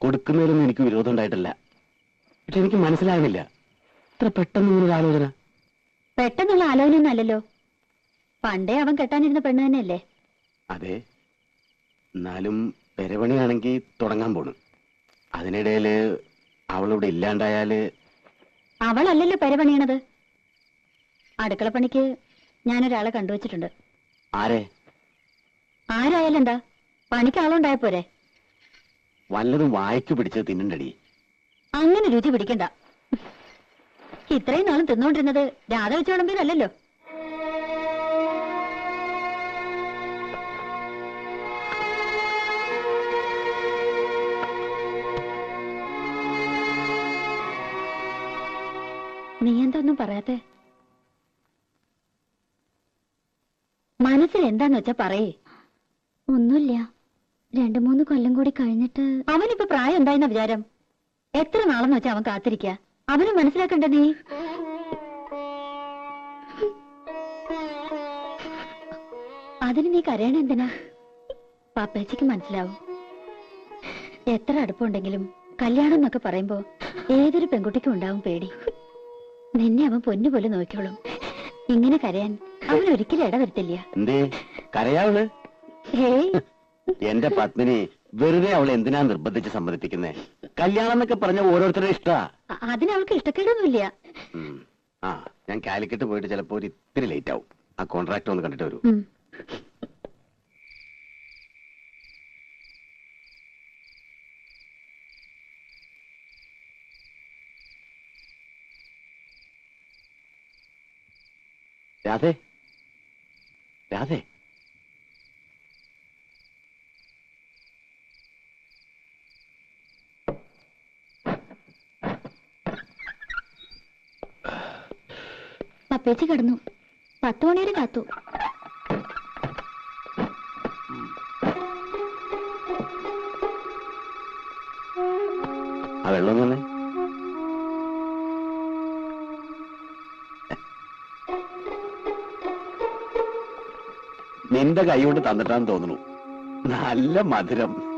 കൊടുക്കുന്നതിലൊന്നും എനിക്ക് വിരോധം ഉണ്ടായിട്ടില്ല. പക്ഷെ എനിക്ക് മനസ്സിലാകുന്നില്ല ഇത്ര പെട്ടെന്ന് ഇങ്ങനൊരു ആലോചന. പെട്ടെന്നുള്ള ആലോചനയൊന്നും അല്ലല്ലോ. പണ്ടേ അവൻ കെട്ടാനിരുന്ന പെണ്ണ് തന്നെയല്ലേ? അതെ. എന്നാലും പെരവണിയാണെങ്കിൽ തുടങ്ങാൻ പോണു. അതിനിടയിൽ അവളിവിടെ ഇല്ലാണ്ടായാൽ അവളല്ലല്ലോ പെരപണിയണത്. അടുക്കളപ്പണിക്ക് ഞാനൊരാളെ കണ്ടുവച്ചിട്ടുണ്ട്. ആരെ? ആരായാലും എന്താ പണിക്ക് ആളുണ്ടായ പോരെ. വല്ലതും വായിച്ചു പിടിച്ച് തിന്നണ്ടടി. അങ്ങനെ രുചി പിടിക്കണ്ട. ഇത്രയും നാളും തിന്നോണ്ടിരുന്നത് രാധ വെച്ച് നീ എന്തൊന്നും പറയാത്തെ? മനസ്സിൽ എന്താന്ന് വെച്ചാ പറയേ. ഒന്നുമില്ല. രണ്ടു മൂന്ന് കൊല്ലം കൂടി കഴിഞ്ഞിട്ട് അവനിപ്പോ പ്രായം എന്തായെന്ന വിചാരം? എത്ര നാളെന്ന് വെച്ചാ അവൻ കാത്തിരിക്ക? അവന് മനസ്സിലാക്കണ്ട നീ? അതിന് നീ കരയണ എന്തിനാ? പാപ്പേച്ചിക്ക് മനസ്സിലാവും. എത്ര അടുപ്പുണ്ടെങ്കിലും കല്യാണം എന്നൊക്കെ പറയുമ്പോ ഏതൊരു പെൺകുട്ടിക്കും ഉണ്ടാവും പേടി. നിന്നെ അവൻ പൊന്നുപോലെ നോക്കിയോളും ഇങ്ങനെ കരയാൻ അവൻ ഒരിക്കലും ഇടവരുത്തില്ല. എന്തേ? കരയാവൾ ഹേയ് എന്റെ പത്മിനി വെറുതെ അവളെ എന്തിനാ നിർബന്ധിച്ച് സമ്മതിപ്പിക്കുന്നേ? കല്യാണം എന്നൊക്കെ പറഞ്ഞ ഓരോരുത്തരുടെ ഇഷ്ടാ. അതിന് അവൾക്ക് ഇഷ്ടക്കേടൊന്നുമില്ല. ആ ഞാൻ കാലിക്കറ്റ് പോയിട്ട് ചിലപ്പോ ഒരു ഇത്തിരി ലേറ്റ് ആവും ആ കോൺട്രാക്ട് ഒന്ന് കണ്ടിട്ട് വരൂ. രാധേ. രാധേ. പപ്പേച്ചി കിടന്നു. പത്ത് മണിവരെ കാത്തു. നിന്റെ കൈ കൊണ്ട് തന്നിട്ടാന്ന് തോന്നുന്നു. നല്ല മധുരം.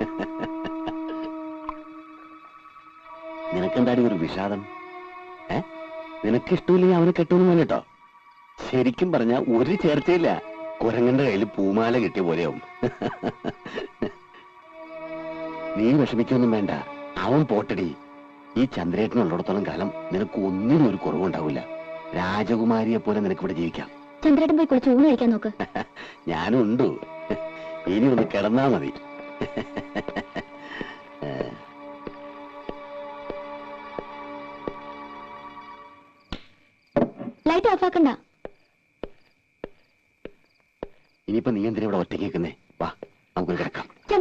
നിനക്കെന്താടി ഒരു വിഷാദം? ഏ? നിനക്കിഷ്ടമില്ലെങ്കിൽ അവനെ കെട്ടുമെന്ന് പറഞ്ഞിട്ടോ ശരിക്കും പറഞ്ഞ ഒരു ചേർച്ചയില്ല. കുരങ്ങന്റെ കയ്യിൽ പൂമാല കിട്ടിയ പോലെയാവും. നീ വിഷമിക്കൊന്നും വേണ്ട. അവൻ പോട്ടടി. ഈ ചന്ദ്രേട്ടനുള്ളിടത്തോളം കാലം നിനക്ക് ഒന്നിനും ഒരു കുറവുണ്ടാവില്ല. രാജകുമാരിയെ പോലെ നിനക്ക് ഇവിടെ ജീവിക്കാം. ചന്ദ്രേട്ടൻ പോയി കുളിച്ച് ഊണ് കഴിക്കാൻ നോക്ക്. ഞാനും ഉണ്ട് ഇനി ഒന്ന് കിടന്നാ മതി. ലൈറ്റ് ഓഫ് ആക്കണ്ട. ഇനിയിപ്പോ നീ എന്തിനാ ഇവിടെ ഒറ്റയ്ക്ക് നിൽക്കുന്നേ? വാ നമുക്ക് കിടക്കാം. ഞാൻ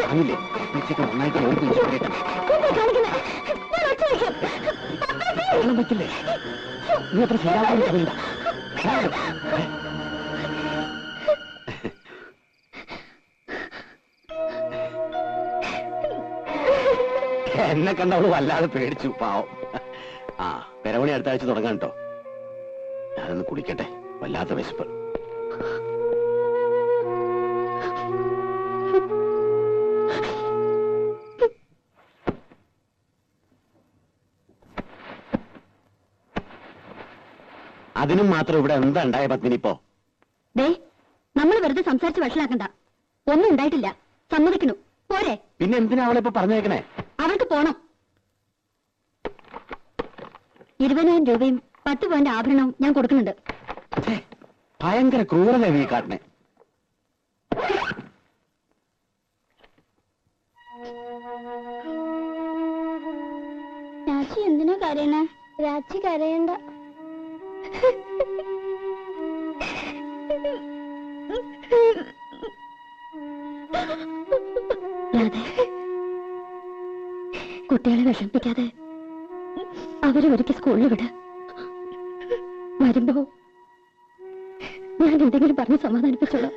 പറഞ്ഞില്ലേ ഉച്ചയ്ക്ക് നന്നായിട്ട്. വെള്ളം നീ അത്ര ശരിയാക്കാൻ എന്നെ കണ്ട അവൾ വല്ലാതെ പേടിച്ചു പാവം. ആ പെരവണി അടുത്ത ആഴ്ച തുടങ്ങാൻ കേട്ടോ. ഞാനൊന്ന് കുടിക്കട്ടെ വല്ലാത്ത വിശപ്പ്. അതിനും മാത്രം ഇവിടെ എന്താ ഉണ്ടായ പത്മിനി ഇപ്പോ? ദേ നമ്മൾ വെറുതെ സംസാരിച്ച് വഷളാക്കണ്ട. ഒന്നും ഉണ്ടായിട്ടില്ല. സമ്മതിക്കണു പോരെ. പിന്നെ എന്തിനാ അവളെ ഇപ്പൊ പറഞ്ഞേക്കണേ? അവൾക്ക് പോണം. ഇരുപതിനായിരം രൂപയും പത്ത് പോയിന്റ് ആഭരണവും ഞാൻ കൊടുക്കുന്നുണ്ട്. ഛേ, ഭയങ്കര ക്രൂരത ഈ കാട്ടിനെ. രാജി എന്തിനാ കരയണ? രാച്ചി കരയണ്ട. കുട്ടികളെ വിഷമിപ്പിക്കാതെ അവരെ ഒരിക്കൽ സ്കൂളിൽ വിട. വരുമ്പോ ഞാൻ എന്തെങ്കിലും പറഞ്ഞ് സമാധാനിപ്പിച്ചോളാം.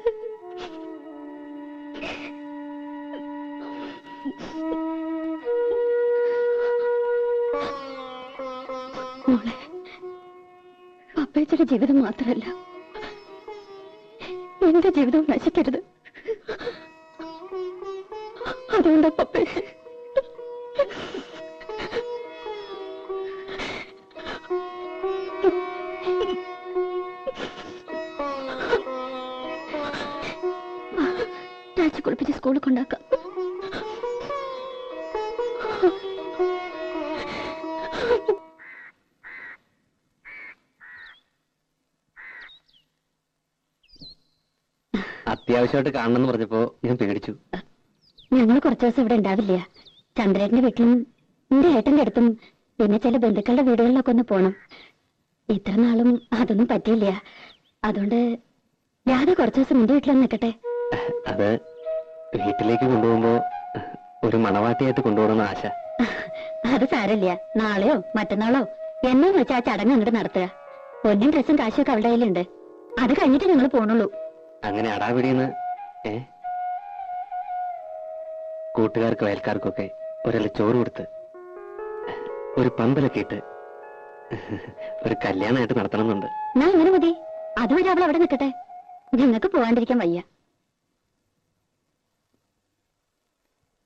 മോളെ ചേച്ചിയുടെ ജീവിതം മാത്രമല്ല. എന്റെ ജീവിതവും നശിക്കരുത്. അതുകൊണ്ട് പപ്പേ രാജി കുളിപ്പിച്ച് സ്കൂളിൽ കൊണ്ടാക്കാം അത്യാവശ്യമായിട്ട് കാണണമെന്ന് പറഞ്ഞപ്പോ ഞാൻ പേടിച്ചു. ഞങ്ങൾ കുറച്ചു ദിവസം ഇവിടെ ഉണ്ടാവില്ല. ചന്ദ്രേട്ടന്റെ വീട്ടിലും എന്റെ ഏട്ടന്റെ അടുത്തും പിന്നെ ചില ബന്ധുക്കളുടെ വീടുകളിലൊക്കെ ഒന്ന് പോണം. ഇത്ര നാളും അതൊന്നും പറ്റിയില്ല. അതുകൊണ്ട് രാധ കുറച്ചു ദിവസം എന്റെ വീട്ടിൽ നിൽക്കട്ടെ. അത് വീട്ടിലേക്ക് കൊണ്ടുപോകുമ്പോ ഒരു മണവാട്ടിയായിട്ട് കൊണ്ടുപോകണമെന്ന് ആശ. അത് സാരല്ല നാളെയോ മറ്റന്നാളോ? എന്നെ വെച്ചാ ആ ചടങ്ങ് അങ്ങോട്ട് നടത്തുക. പൊന്നും ഡ്രസ്സും കാശൊക്കെ അവളുടെ കയ്യിലുണ്ട്. അത് കഴിഞ്ഞിട്ട് ഞങ്ങൾ പോണുള്ളൂ. അങ്ങനെ അടാപിടിയെന്ന് ഏ? കൂട്ടുകാർക്കും അയൽക്കാർക്കൊക്കെ ഒരല്ല ചോറ് കൊടുത്ത് ഒരു പന്തലൊക്കെ ഇട്ട് ഒരു കല്യാണമായിട്ട് നടത്തണമെന്നുണ്ട്. ഞാൻ ഇങ്ങനെ മതി. അതുവരെ അവൾ അവിടെ നിൽക്കട്ടെ. നിങ്ങൾക്ക് പോകാണ്ടിരിക്കാൻ വയ്യ.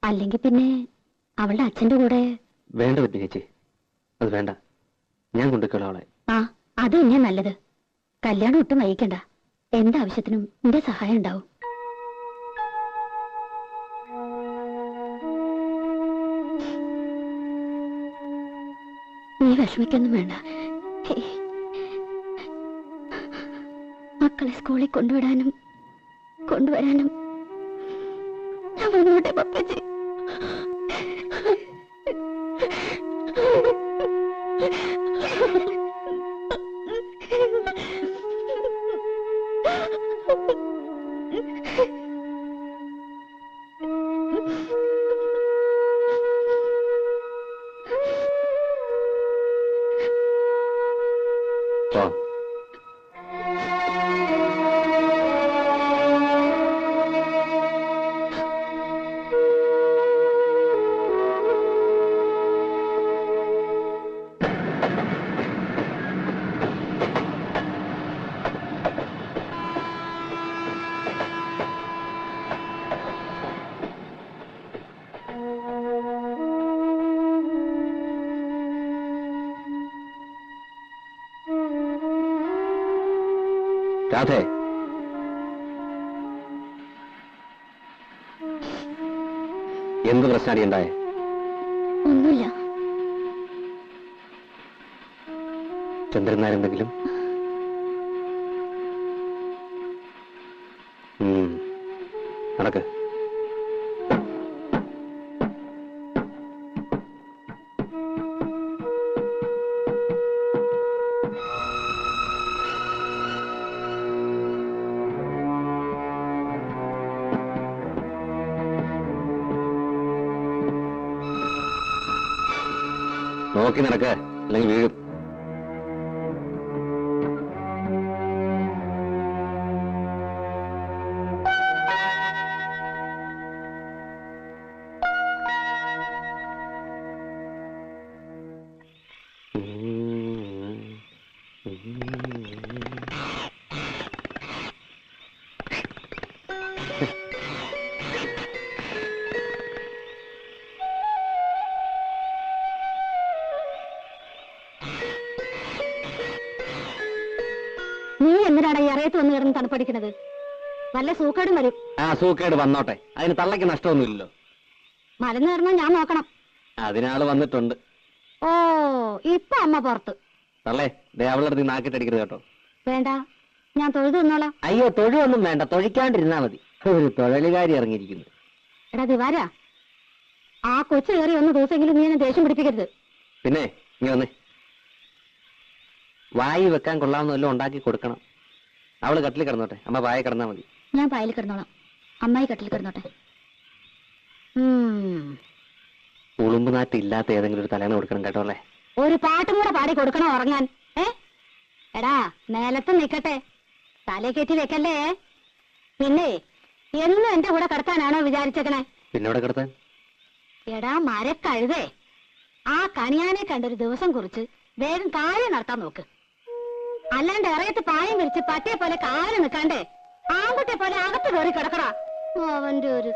അല്ലെങ്കിൽ പിന്നെ അവളുടെ അച്ഛന്റെ കൂടെ വേണ്ട പറ്റി ചേച്ചി. അത് വേണ്ട. ഞാൻ കൊണ്ടുക്കോളാം അവളെ. ആ അത് തന്നെയാ നല്ലത്. കല്യാണം ഒട്ടും വൈകിക്കണ്ട. എന്താവശ്യത്തിനും നിന്റെ സഹായം ഉണ്ടാവും നീ വിഷമിക്കൊന്നും വേണ്ട. മക്കളെ സ്കൂളിൽ കൊണ്ടുവിടാനും കൊണ്ടുവരാനും ഞാൻ വന്നോട്ടെ പപ്പച്ചി Tom. രാധേ. എന്ത് പ്രശ്നമാണ് ഉണ്ടായേ? ഒന്നുമില്ല. ചന്ദ്രൻ നോക്കി നടക്ക അല്ലെങ്കിൽ വീഴും. നീ വന്ന് നല്ല സൂക്കേട് വരും. ആ സൂക്കേട് വന്നോട്ടെ. അതിന് തള്ളയ്ക്ക് നഷ്ടമൊന്നുമില്ലല്ലോ. മരുന്ന് തരണോ ഞാൻ നോക്കണം. അതിനാൾ വന്നിട്ടുണ്ട്. ഓ ഇപ്പൊ അമ്മ പുറത്ത്. തള്ളേ ദേ അവളുടെ അടുത്ത് നാക്കിട്ടടിക്കരുത് കേട്ടോ. വേണ്ട. ഞാൻ തൊഴുതു നിന്നോളാം അയ്യോ തൊഴുവൊന്നും വേണ്ട. തൊഴിക്കാണ്ടിരുന്നാ മതി. ഒരു തൊഴിലുകാരി ഇറങ്ങിയിരിക്കുന്നു. എടാ ദിവാര. ആ കൊച്ചു കയറി ഒന്ന് ദിവസമെങ്കിലും നീ എന്നെ ദേഷ്യം പിടിപ്പിക്കരുത്. പിന്നെ നീ വന്നേ. വായി വെക്കാൻ കൊള്ളാവുന്ന വല്ലതും ഉണ്ടാക്കി കൊടുക്കണം. അവൾ കട്ടിൽ കിടന്നോട്ടെ. അമ്മ വായ കിടന്നാ മതി. ഞാൻ പായൽ കിടന്നോളാം. അമ്മായി കട്ടിൽ കിടന്നോട്ടെ. ഉളുമ്പ് നാറ്റ് ഇല്ലാത്ത ഏതെങ്കിലും ഒരു തലേന്ന് കൊടുക്കണം കേട്ടോ അല്ലേ? ഒരു പാട്ടും കൂടെ പാടി കൊടുക്കണോ ഉറങ്ങാൻ? ഏ? എടാ നേലത്ത് നിക്കട്ടെ. തലേ കയറ്റി വെക്കല്ലേ? പിന്നെ എന്നും എന്റെ കൂടെ കിടത്താനാണോ വിചാരിച്ചേക്കണേ? പിന്നെ കിടത്താൻ? എടാ മരക്കഴുതേ. ആ കണിയാനെ കണ്ടൊരു ദിവസം കുറിച്ച് വേഗം കാര്യം നടത്താൻ നോക്ക്. അല്ലാണ്ട് ഇറയത്ത് പായം വിരിച്ച് പട്ടിയെ പോലെ കാൽ നിൽക്കാണ്ടേ ആൺകുട്ടിയെ പോലെ അകത്ത് കയറി കിടക്കടാ. അവന്റെ ഒരു